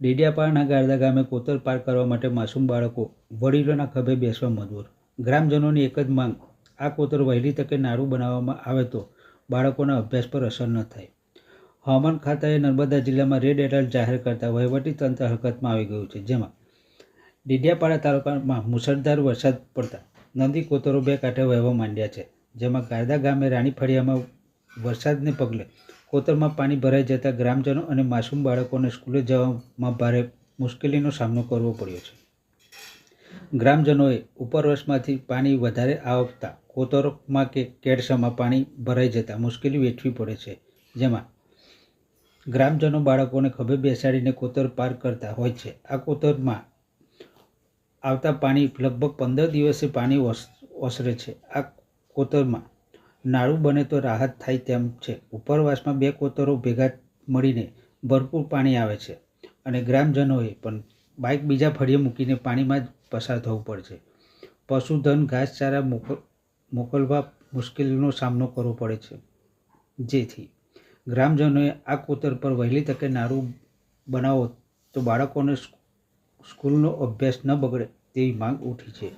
ડેડિયાપાડાના ગારદા ગામે કોતર પાર કરવા માટે માસૂમ બાળકો વડીલોના ખભે બેસવા મજબૂર. ગ્રામજનોની એક જ માંગ, આ કોતર વહેલી તકે નારું બનાવવામાં આવે તો બાળકોના અભ્યાસ પર અસર ન થાય. હવામાન ખાતાએ નર્મદા જિલ્લામાં રેડ એલર્ટ જાહેર કરતા તંત્ર હરકતમાં આવી ગયું છે, જેમાં ડેડિયાપાડા તાલુકામાં મુસળધાર વરસાદ પડતા નદી કોતરો બે કાંઠે વહેવા માંડ્યા છે, જેમાં ગારદા ગામે રાણી ફળિયામાં વરસાદને પગલે કોતરમાં પાણી ભરાઈ જતા ગ્રામજનો અને માસૂમ બાળકોને સ્કૂલે જવામાં ભારે મુશ્કેલીનો સામનો કરવો પડ્યો છે. ગ્રામજનોએ ઉપરવશમાંથી પાણી વધારે આવતા કોતરમાં કે કેડસામાં પાણી ભરાઈ જતાં મુશ્કેલી વેઠવી પડે છે. જેમાં ગ્રામજનો બાળકોને ખભે બેસાડીને કોતર પાર કરતા હોય છે. આ કોતરમાં આવતા પાણી લગભગ પંદર દિવસે પાણી ઓસ, ઓસરે છે. આ કોતરમાં નાળું બને તો રાહત થાય તેમ છે. ઉપરવાસમાં બે કોતરો ભેગા મળીને ભરપૂર પાણી આવે છે અને ગ્રામજનોએ પણ બાઇક બીજા ફળીએ મૂકીને પાણીમાં જ પસાર થવું પડશે. પશુધન ઘાસચારા મોકલ, મોકલવા મુશ્કેલીનો સામનો કરવો પડે છે. જેથી ગ્રામજનોએ આ કોતર પર વહેલી તકે નારું બનાવો તો બાળકોને સ્કૂલનો અભ્યાસ ન બગડે તેવી માંગ ઉઠી છે.